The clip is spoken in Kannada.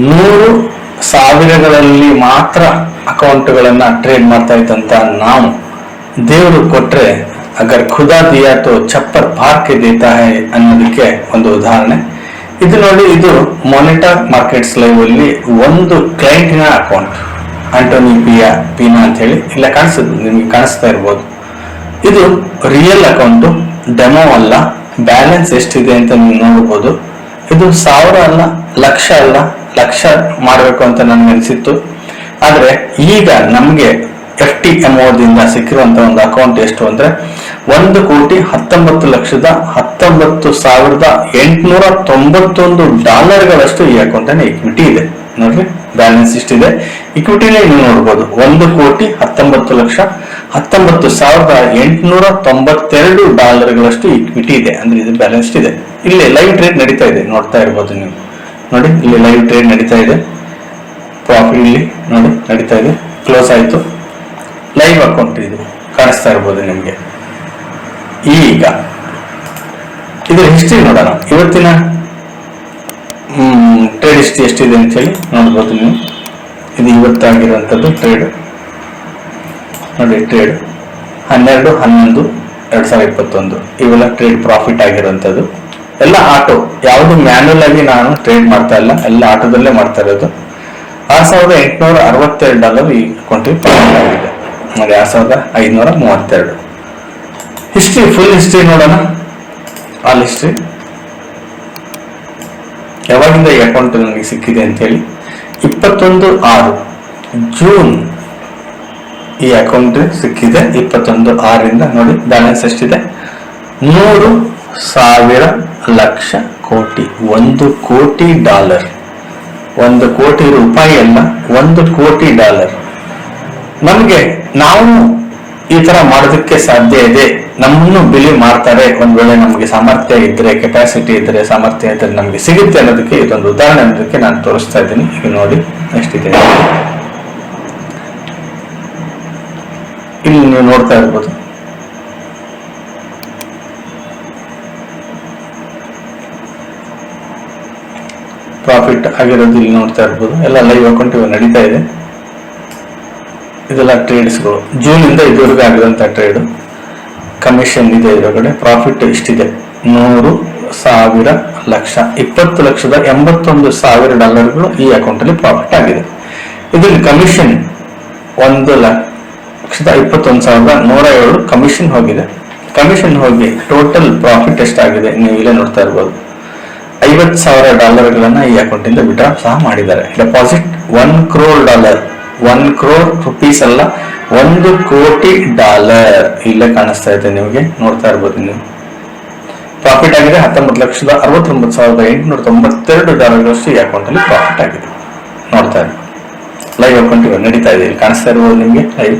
ನೂರು ಸಾವಿರಗಳಲ್ಲಿ ಮಾತ್ರ ಅಕೌಂಟ್ಗಳನ್ನು ಟ್ರೇಡ್ ಮಾಡ್ತಾ ಇದ್ದಂತ ನಾವು. ದೇವರು ಕೊಟ್ರೆ ಅಗರ್ ಖುದಾ ದಿಯಾ ತೋ ಚಪ್ಪರ್ ಪಾರ್ಕ್ ದೇತಾ ಹೈ ಅನ್ನೋದಕ್ಕೆ ಒಂದು ಉದಾಹರಣೆ. ಇದು ನೋಡಿ ಇದು ಮೊನಿಟರ್ ಮಾರ್ಕೆಟ್ಸ್ ಲೈವ್ ಅಲ್ಲಿ ಒಂದು ಕ್ಲೈಂಟಿನ ಅಕೌಂಟ್. ಆಂಟೋನಿ ಪಿಯಾ, ಪೀನಾ ಅಂತ ಹೇಳಿ ಇಲ್ಲ ಕಾಣಿಸುದು ನಿಮ್ಗೆ ಕಾಣಿಸ್ತಾ ಇರ್ಬೋದು. ಇದು ರಿಯಲ್ ಅಕೌಂಟ್, ಡೆಮೋ ಅಲ್ಲ, ಬ್ಯಾಲೆನ್ಸ್ ಎಷ್ಟಿದೆ ಅಂತ ನೀವು ನೋಡಬಹುದು ಇದು ಸಾವಿರ ಅಲ್ಲ, ಲಕ್ಷ ಅಲ್ಲ ಲಕ್ಷ ಮಾಡಬೇಕು ಅಂತ ನನ್ಗೆ ಅನಿಸಿತ್ತು. ಆದರೆ ಈಗ ನಮಗೆ ಎಫ್ ಟಿ ದಿಂದ ಸಿಕ್ಕಿರುವಂತ ಒಂದು ಅಕೌಂಟ್ ಎಷ್ಟು ಅಂದ್ರೆ ಒಂದು ಕೋಟಿ ಹತ್ತೊಂಬತ್ತು ಲಕ್ಷದ ಹತ್ತೊಂಬತ್ತು ಸಾವಿರದ ಎಂಟುನೂರ ತೊಂಬತ್ತೊಂದು ಡಾಲರ್ಗಳಷ್ಟು ಈ ಅಕೌಂಟ್ ಅನ್ನ ಇಕ್ವಿಟಿ ಇದೆ. ನೋಡ್ರಿ ಬ್ಯಾಲೆನ್ಸ್ ಇಷ್ಟಿದೆ. ಇಕ್ವಿಟಿನೇ ನೀವು ನೋಡ್ಬೋದು, ಒಂದು ಕೋಟಿ ಹತ್ತೊಂಬತ್ತು ಲಕ್ಷ ಹತ್ತೊಂಬತ್ತು ಸಾವಿರದ ಎಂಟುನೂರ ತೊಂಬತ್ತೆರಡು ಡಾಲರ್ಗಳಷ್ಟು ಇಕ್ವಿಟಿ ಇದೆ. ಅಂದ್ರೆ ಇದು ಬ್ಯಾಲೆನ್ಸ್ ಇದೆ ಇಲ್ಲಿ ಲೈವ್ ಟ್ರೇಡ್ ನಡೀತಾ ಇದೆ, ನೋಡ್ತಾ ಇರ್ಬೋದು ನೀವು. ನೋಡಿ, ಇಲ್ಲಿ ಲೈವ್ ಟ್ರೇಡ್ ನಡೀತಾ ಇದೆ. ಪ್ರಾಫಿಟ್ ಇಲ್ಲಿ ನೋಡಿ, ನಡೀತಾ ಇದೆ. ಕ್ಲೋಸ್ ಆಯಿತು. ಲೈವ್ ಅಕೌಂಟ್ ಇದು. ಕಾಣಿಸ್ತಾ ಇರ್ಬೋದು ನಿಮಗೆ. ಈಗ ಇದು ಹಿಸ್ಟ್ರಿ ನೋಡೋಣ. ಇವತ್ತಿನ ಟ್ರೇಡ್ ಹಿಸ್ಟ್ರಿ ಎಷ್ಟಿದೆ ಅಂತ ಹೇಳಿ ನೋಡ್ಬೋದು ನೀವು. ಇದು ಇವತ್ತಾಗಿರುವಂಥದ್ದು ಟ್ರೇಡ್ ನೋಡಿ ಟ್ರೇಡ್ ಹನ್ನೆರಡು, ಹನ್ನೊಂದು, ಎರಡು ಸಾವಿರದ ಇಪ್ಪತ್ತೊಂದು. ಇವೆಲ್ಲ ಟ್ರೇಡ್ ಪ್ರಾಫಿಟ್ ಆಗಿರುವಂಥದ್ದು. ಎಲ್ಲ ಆಟೋ, ಯಾವುದು ಮ್ಯಾನುವಲ್ ಆಗಿ ನಾನು ಟ್ರೇಡ್ ಮಾಡ್ತಾ ಇಲ್ಲ, ಎಲ್ಲ ಆಟೋದಲ್ಲೇ ಮಾಡ್ತಾ ಇರೋದು. ಆರ್ ಸಾವಿರದ ಎಂಟುನೂರ ಅರವತ್ತೆರಡು ಡಾಲರ್ ಈ ಅಕೌಂಟಿಗೆ ಪೇಮೆಂಟ್ ಆಗಿದೆ. ನೋಡಿ ಆರ್ ಸಾವಿರದ ಐದುನೂರ ಮೂವತ್ತೆರಡು. ಹಿಸ್ಟ್ರಿ ಫುಲ್ ಹಿಸ್ಟ್ರಿ ನೋಡೋಣ. ಆಲ್ ಹಿಸ್ಟ್ರಿ ಯಾವಾಗಿಂದ ಈ ಅಕೌಂಟ್ ನನಗೆ ಸಿಕ್ಕಿದೆ ಅಂತ ಹೇಳಿ ಇಪ್ಪತ್ತೊಂದು ಆರು ಜೂನ್ ಈ ಅಕೌಂಟ್ ಸಿಕ್ಕಿದೆ, ಇಪ್ಪತ್ತೊಂದು ಆರರಿಂದ ನೋಡಿ ಬ್ಯಾಲೆನ್ಸ್ ಎಷ್ಟಿದೆ? ನೂರು ಸಾವಿರ ಲಕ್ಷ ಕೋಟಿ. ಒಂದು ಕೋಟಿ ಡಾಲರ್. ಒಂದು ಕೋಟಿ ರೂಪಾಯಿ ಅಲ್ಲ, ಒಂದು ಕೋಟಿ ಡಾಲರ್. ನಮಗೆ ನಾವು ಈ ತರ ಮಾಡೋದಕ್ಕೆ ಸಾಧ್ಯ ಇದೆ. ನಮ್ಮನ್ನು ಬಿಲಿ ಮಾಡ್ತಾರೆ. ಒಂದ್ ವೇಳೆ ನಮ್ಗೆ ಸಾಮರ್ಥ್ಯ ಇದ್ರೆ ಕೆಪಾಸಿಟಿ ಇದ್ರೆ, ಸಾಮರ್ಥ್ಯ ಇದ್ರೆ ನಮ್ಗೆ ಸಿಗುತ್ತೆ ಅನ್ನೋದಕ್ಕೆ ಇದೊಂದು ಉದಾಹರಣೆ ಅನ್ನೋದಕ್ಕೆ ನಾನು ತೋರಿಸ್ತಾ ಇದ್ದೀನಿ. ಈಗ ನೋಡಿ ಎಷ್ಟಿದೆ ಇಲ್ಲಿ ನೀವು ನೋಡ್ತಾ ಇರ್ಬೋದು. ಪ್ರಾಫಿಟ್ ಆಗಿರೋದು ಇಲ್ಲಿ ನೋಡ್ತಾ ಇರ್ಬೋದು. ಎಲ್ಲ ಲೈವ್ ಅಕೌಂಟ್ ಇವಾಗ ನಡೀತಾ ಇದೆ. ಇದೆಲ್ಲ ಟ್ರೇಡ್ಸ್ಗಳು ಜೂನ್ ಇಂದ ಇದುವರೆಗೂ ಆಗಿರೋಂಥ ಟ್ರೇಡ್ ಕಮಿಷನ್ ಇದೆ ಇದರೊಳಗಡೆ. ಪ್ರಾಫಿಟ್ ಇಷ್ಟಿದೆ ನೂರು ಸಾವಿರ ಲಕ್ಷ. ಇಪ್ಪತ್ತು ಲಕ್ಷದ ಎಂಬತ್ತೊಂದು ಸಾವಿರ ಡಾಲರ್ಗಳು ಈ ಅಕೌಂಟ್ ಅಲ್ಲಿ ಪ್ರಾಫಿಟ್ ಆಗಿದೆ. ಇದರಲ್ಲಿ ಕಮಿಷನ್ ಒಂದು ಲಕ್ಷದ ಇಪ್ಪತ್ತೊಂದು ಸಾವಿರದ ನೂರ ಏಳು ಕಮಿಷನ್ ಹೋಗಿದೆ. ಕಮಿಷನ್ ಹೋಗಿ ಟೋಟಲ್ ಪ್ರಾಫಿಟ್ ಎಷ್ಟಾಗಿದೆ? ನೀವು ಇಲ್ಲೇ ನೋಡ್ತಾ ಇರ್ಬೋದು. ಐವತ್ ಸಾವಿರ ಡಾಲರ್ಗಳನ್ನ ಈ ಅಕೌಂಟಿಂದ ವಿಡ್ರಾ ಸಹ ಮಾಡಿದ್ದಾರೆ. Deposit one crore dollar one crore rupees ಅಲ್ಲ, ಒಂದು ಕೋಟಿ ಡಾಲರ್ ಇಲ್ಲೇ ಕಾಣಿಸ್ತಾ ಇದೆ ನಿಮಗೆ, ನೋಡ್ತಾ ಇರ್ಬೋದು ನೀವು. ಪ್ರಾಫಿಟ್ ಆಗಿದೆ ಹತ್ತೊಂಬತ್ತು ಲಕ್ಷದ ಅರವತ್ತೊಂಬತ್ತು ಸಾವಿರದ ಎಂಟುನೂರ ತೊಂಬತ್ತೆರಡು ಡಾಲರ್ಗಳಷ್ಟು ಈ ಅಕೌಂಟಲ್ಲಿ ಪ್ರಾಫಿಟ್ ಆಗಿದೆ. ನೋಡ್ತಾ ಇರ್ಬೋದು. ಲೈವ್ ಅಕೌಂಟ್ ನಡೀತಾ ಇದೆ ಕಾಣಿಸ್ತಾ ಇರ್ಬೋದು ನಿಮಗೆ ಲೈವ್